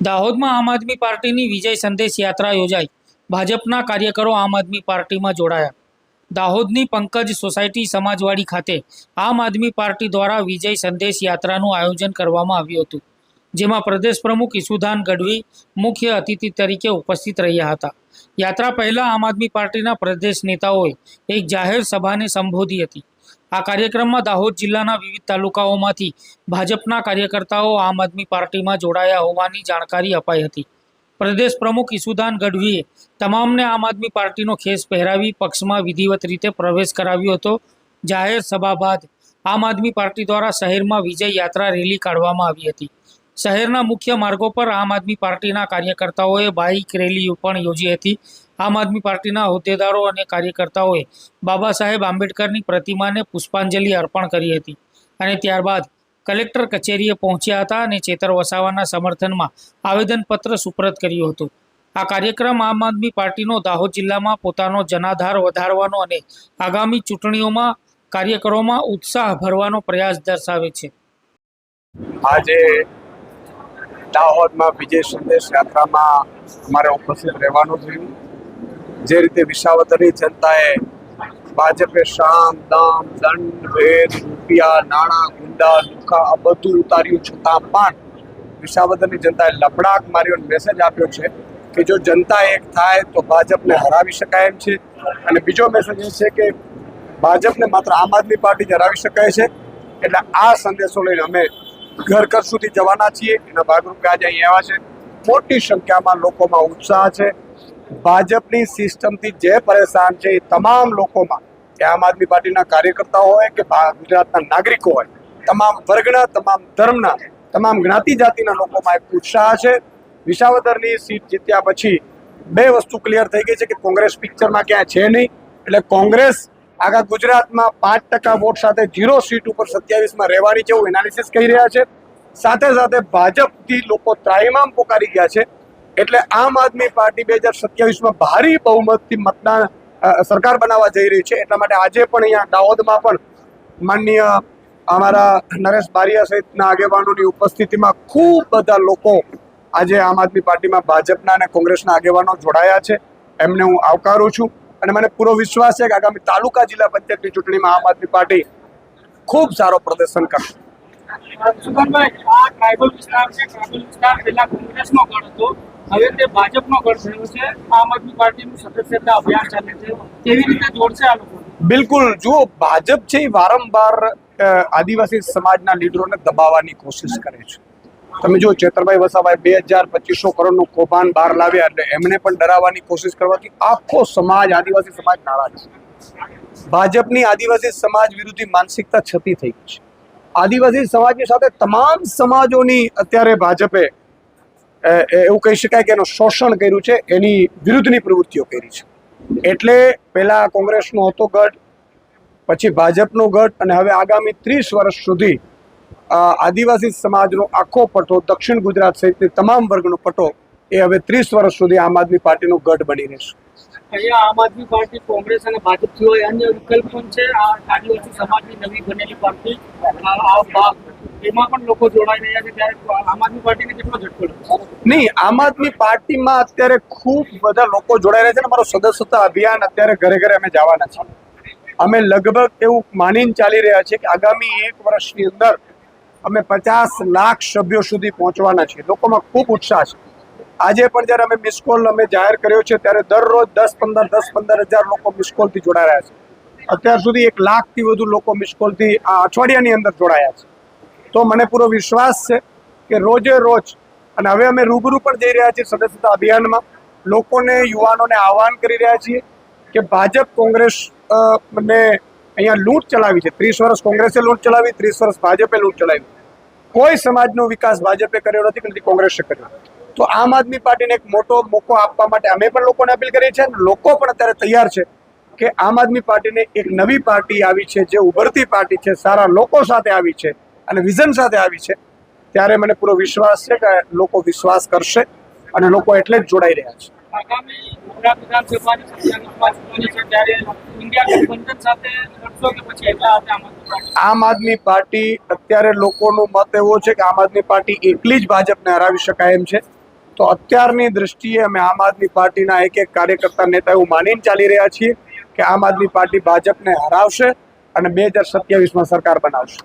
દાહોદમાં આમ આદમી પાર્ટીની વિજય સંદેશ યાત્રા યોજાઈ. ભાજપના કાર્યકરો આમ આદમી પાર્ટીમાં જોડાયા. દાહોદની પંકજ સોસાયટી સમાજવાડી ખાતે આમ આદમી પાર્ટી દ્વારા વિજય સંદેશ યાત્રાનું આયોજન કરવામાં આવ્યું હતું, જેમાં પ્રદેશ પ્રમુખ ઈસુદાન ગઢવી મુખ્ય અતિથિ તરીકે ઉપસ્થિત રહ્યા હતા. યાત્રા પહેલાં આમ આદમી પાર્ટીના પ્રદેશ નેતાઓએ એક જાહેર સભાને સંબોધી હતી. આ કાર્યક્રમમાં દાહોદ જિલ્લાના વિવિધ તાલુકાઓમાંથી ભાજપના કાર્યકર્તાઓ, આમ આદમી પાર્ટીમાં જોડાયા હોવાની જાણકારી અપાઈ હતી. પ્રદેશ પ્રમુખ ઈસુદાન ગઢવીએ તમામને આમ આદમી પાર્ટીનો ખેસ પહેરાવી પક્ષમાં વિધિવત રીતે પ્રવેશ કરાવ્યો હતો. જાહેર સભા બાદ આમ આદમી પાર્ટી દ્વારા શહેરમાં વિજય યાત્રા રેલી કાઢવામાં આવી હતી. શહેરના મુખ્ય માર્ગો પર આમ આદમી પાર્ટીના કાર્યકર્તાઓએ બાઇક રેલી પણ યોજી હતી. આમ આદમી પાર્ટીના હોદ્દેદારો અને કાર્યકર્તાઓએ બાબા સાહેબ આંબેડકરની પ્રતિમાને પુષ્પાંજલિ અર્પણ કરી હતી અને ત્યારબાદ કલેક્ટર કચેરીએ પહોંચ્યા હતા અને ચેતર વસાવાના સમર્થનમાં આવેદનપત્ર સુપ્રત કર્યું હતું. આ કાર્યક્રમ આમ આદમી પાર્ટીનો દાહોદ જિલ્લામાં પોતાનો જનાધાર વધારવાનો અને આગામી ચૂંટણીઓમાં કાર્યકરોમાં ઉત્સાહ ભરવાનો પ્રયાસ દર્શાવે છે. આજે દાહોદમાં વિજય સંદેશ યાત્રામાં અમારે ઉપસ્થિત રહેવાનું થયું. જે રીતે વિસાવદરની જનતાએ ભાજપે શામ દામ દંડ, ભેદ, રૂપિયા, નાણાં, ગુંડા લુખા આ બધું ઉતાર્યું છતાં પણ વિસાવદરની જનતાએ લપડાક માર્યો મેસેજ આપ્યો છે કે જો જનતા એક થાય તો ભાજપને હરાવી શકાય એમ છે. અને બીજો મેસેજ એ છે કે ભાજપને માત્ર આમ આદમી પાર્ટી જ હરાવી શકાય છે. એટલે આ સંદેશો લઈને અમે ઘર ઘર સુધી જવાના છીએ. એના ભાગરૂપે આજે અહીં આવ્યા છે. મોટી સંખ્યામાં લોકોમાં ઉત્સાહ છે. ભાજપની સિસ્ટમથી જે પરેશાન છે એ તમામ લોકોમાં, કે આમ આદમી પાર્ટીના કાર્યકર્તાઓ હોય કે ગુજરાતના નાગરિકો હોય, તમામ વર્ગના, તમામ ધર્મના, તમામ જ્ઞાતિ જાતિના લોકોમાં એક ઉત્સાહ છે. વિસાવદરની સીટ જીત્યા પછી બે વસ્તુ ક્લિયર થઈ ગઈ છે કે કોંગ્રેસ પિક્ચરમાં ક્યાંય છે નહીં. એટલે કોંગ્રેસ આખા ગુજરાતમાં પાંચ ટકા વોટ સાથે ઝીરો સીટ ઉપર સત્યાવીસમાં રહેવાની એવું એનાલિસિસ કહી રહ્યા છે. સાથે સાથે ભાજપથી લોકો ત્રાહિમામ પોકારી ગયા છે. એટલે આમ આદમી પાર્ટી બે હજાર સત્યાવીસમાં ભારી બહુમતથી મતદાન સરકાર બનાવવા જઈ રહી છે. એટલા માટે આજે પણ અહીંયા દાહોદમાં પણ માનનીય અમારા નરેશ બારિયા સહિતના આગેવાનોની ઉપસ્થિતિમાં ખૂબ બધા લોકો આજે આમ આદમી પાર્ટીમાં ભાજપના અને કોંગ્રેસના આગેવાનો જોડાયા છે. એમને હું આવકારું છું. અને મને પૂરો વિશ્વાસ છે કે આગામી તાલુકા જિલ્લા પંચાયતની ચૂંટણીમાં આમ આદમી પાર્ટી ખૂબ સારો પ્રદર્શન કરશે. આ ટ્રાઇબલ વિસ્તાર છે ટ્રાઇબલ વિસ્તાર પહેલા કોંગ્રેસનો ગણ હતો. હવે તે ભાજપનો ગણ થયો છે. આમ આદમી પાર્ટીનું સદસ્યતા અભિયાન ચાલે છે. કેવી રીતે જોડશે આ લોકો? બિલકુલ. જુઓ ભાજપ છે એ વારંવાર આદિવાસી સમાજના લીડરોને દબાવવાની કોશિશ કરે છે. તમે જો ચેતરભાઈ વસાભાઈ બે હજાર પચીસો કરોડનું કૌભાંડ બહાર લાવ્યા એટલે એમને પણ ડરાવવાની કોશિશ કરવાથી આખો સમાજ, આદિવાસી સમાજ નારાજ ભાજપની આદિવાસી સમાજ વિરુદ્ધી માનસિકતા છતી થઈ ગઈ છે. આદિવાસી સમાજની સાથે તમામ સમાજોની અત્યારે ભાજપે એવું કહી શકાય કે એનું શોષણ કર્યું છે, એની વિરુદ્ધની પ્રવૃત્તિઓ કરી છે. એટલે પહેલા કોંગ્રેસનો હતો ગઢ, પછી ભાજપનો ગઢ, અને હવે આગામી ત્રીસ વર્ષ સુધી આદિવાસી સમાજનો આખો પટો દક્ષિણ ગુજરાત સહિતની તમામ વર્ગનો પટો એ હવે ત્રીસ વર્ષ સુધી આમ આદમી પાર્ટીનો ગઢ બની રહેશે. અહીંયા આમ આદમી પાર્ટી કોંગ્રેસ અને ભાજપ સિવાય અન્ય વિકલ્પ પણ છે. આ આદિવાસી સમાજની નવી બનેલી પાર્ટી એમાં પણ લોકો જોડાઈ રહ્યા છે. ત્યારે આમ આદમી પાર્ટીને કેટલો ઝટકો નહીં આમ આદમી પાર્ટીમાં અત્યારે ખૂબ બધા લોકો જોડાઈ રહ્યા છે અને મારો સદસ્યતા અભિયાન અત્યારે ઘરે ઘરે અમે જવાના છીએ અમે લગભગ એવું માનીને ચાલી રહ્યા છીએ કે આગામી એક વર્ષની અંદર અમે પચાસ લાખ સભ્યો સુધી પહોંચવાના છીએ. લોકોમાં ખૂબ ઉત્સાહ છે. આજે પણ જ્યારે અમે મિસ કોલ અમે જાહેર કર્યો છે, ત્યારે દરરોજ દસ પંદર દસ પંદર હજાર લોકો મિસ જોડાઈ રહ્યા છે. અત્યાર સુધી એક લાખથી વધુ લોકો મિસ કોલથી આ અઠવાડિયાની અંદર જોડાયા છે. તો મને પૂરો વિશ્વાસ છે કે રોજે રોજ, અને હવે અમે રૂબરૂ પણ જઈ રહ્યા છીએ સદસ્યતા અભિયાનમાં. લોકોને, યુવાનોને આહવાન કરી રહ્યા છીએ કે ભાજપ, કોંગ્રેસ ને અહીંયા લૂંટ ચલાવી છે. ત્રીસ વર્ષ કોંગ્રેસે લૂંટ ચલાવી, ત્રીસ વર્ષ ભાજપે લૂંટ ચલાવી. કોઈ સમાજનો વિકાસ ભાજપે કર્યો નથી કે નથી કોંગ્રેસે કર્યો. તો આમ આદમી પાર્ટીને એક મોટો મોકો આપવા માટે અમે પણ લોકોને અપીલ કરીએ છીએ અને લોકો પણ અત્યારે તૈયાર છે કે આમ આદમી પાર્ટીને એક નવી પાર્ટી આવી છે, જે ઉભરતી પાર્ટી છે, સારા લોકો સાથે આવી છે અને વિઝન સાથે આવી છે. ત્યારે મને પૂરો વિશ્વાસ છે કે લોકો વિશ્વાસ કરશે અને લોકો એટલે જ જોડાઈ રહ્યા છે. આગામી ગુજરાત આમ આદમી પાર્ટી? અત્યારે લોકોનું મત એવો છે કે આમ આદમી પાર્ટી એકલી જ ભાજપને હરાવી શકાય એમ છે. તો અત્યારની દ્રષ્ટિએ અમે આમ આદમી પાર્ટીના એક એક કાર્યકર્તા નેતા એવું માનીને ચાલી રહ્યા છીએ કે આમ આદમી પાર્ટી ભાજપને હરાવશે અને બે હજાર સત્યાવીસમાં સરકાર બનાવશે.